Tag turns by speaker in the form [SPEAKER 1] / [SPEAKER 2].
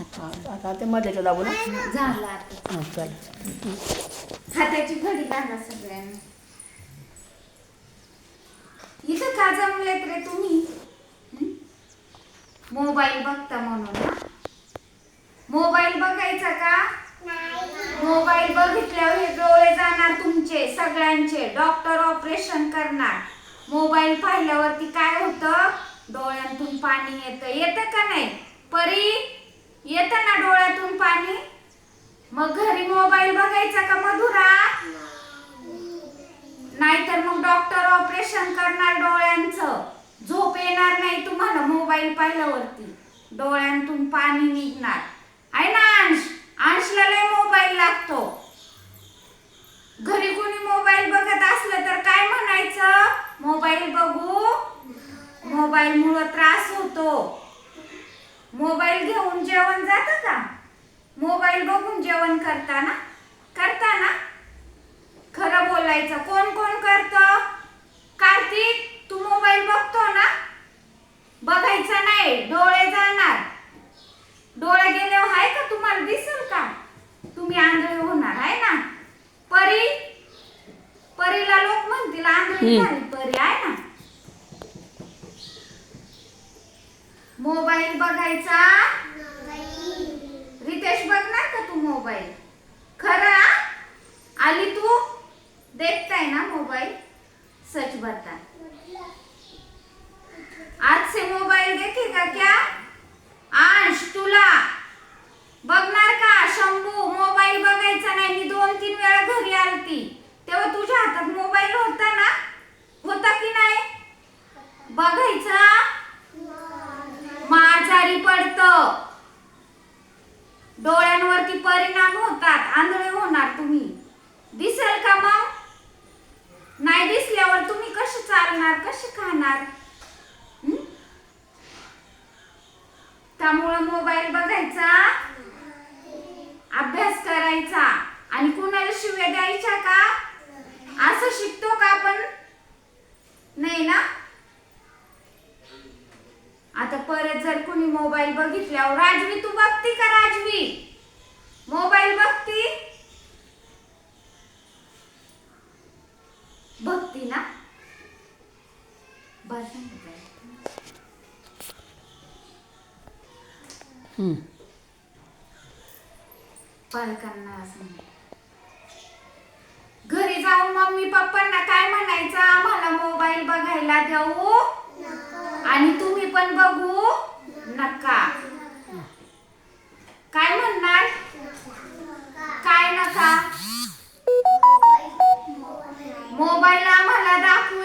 [SPEAKER 1] आता ते मध्येच्या दाबू ना.
[SPEAKER 2] झालं आता.
[SPEAKER 1] हां चल.
[SPEAKER 2] हाताची घडी घाला सगळ्यांना. इथं का जमलेत रे तुम्ही? मोबाईल बघता म्हणून ना? मोबाईल बघायचा का? मोबाईल बघितल्यावर हे डोळे जाणार तुमचे सगळ्यांचे. डॉक्टर ऑपरेशन करणार. मोबाईल पाहिल्यावरती काय होतं? डोळ्यांतून पाणी येतं. येतं का नाही? परी येत ना डोळ्यातून पाणी. मग घरी मोबाईल बघायचा का मधुरा? नाहीतर मग डॉक्टर ऑपरेशन करणार डोळ्यांचं. झोप येणार नाही तुम्हाला मोबाईल पाहिल्यावरती. डोळ्यांतून पाणी निघणार. आहे ना अंश? अंशला लय मोबाईल लागतो. घरी कोणी मोबाईल बघत असलं तर काय म्हणायचं? मोबाईल बघू. मोबाईल मुळे त्रास होतो. मोबाईल घेऊन जेवण जातं का? मोबाईल बघून जेवण करता ना करता ना खरं बोलायचं. कोण कोण करत? कार्तिक तू मोबाईल बघतो ना? बघायचा नाही. डोळे जाणार. डोळे गेल्यावर आहे का? तुम्हाला दिसेल का? तुम्ही आंधळे होणार आहे ना? परी? परीला लोक म्हणतील आंधळी
[SPEAKER 1] हम्म.
[SPEAKER 2] झाली परी आहे ना मोबाईल बघायचा? रितेश बघणार का तू मोबाईल? खरं? आली तू? देखताय ना मोबाईल? सच बता. आज से मोबाईल देखेगा क्या अंश तुला बघणार का शंभू मोबाईल बघायचा नाही मी दोन तीन वेळा घरी आलती तेव्हा तुझ्या हातात मोबाईल होता ना होता की नाही बघायचा मग आजारी पडतं. डोळ्यांवरती परिणाम होतात आंधळे होणार तुम्ही. दिसेल का मग? नाही दिसल्यावर तुम्ही कसे चालणार कसे खाणार? त्यामुळं मोबाईल बघायचा अभ्यास करायचा आणि कुणाला शिव्या द्यायच्या का? असं शिकतो का आपण? नाही ना? आता परत जर कुणी मोबाईल बघितल्यावर राजवी तू बघती का राजवी? मोबाईल बघती? बघती ना. पालकांना असं. घरी जाऊन मम्मी पप्पांना काय म्हणायचं? आम्हाला मोबाईल बघायला देऊ पण बघू. नका. काय म्हणणार? काय नका? मोबाईल आम्हाला दाखवू.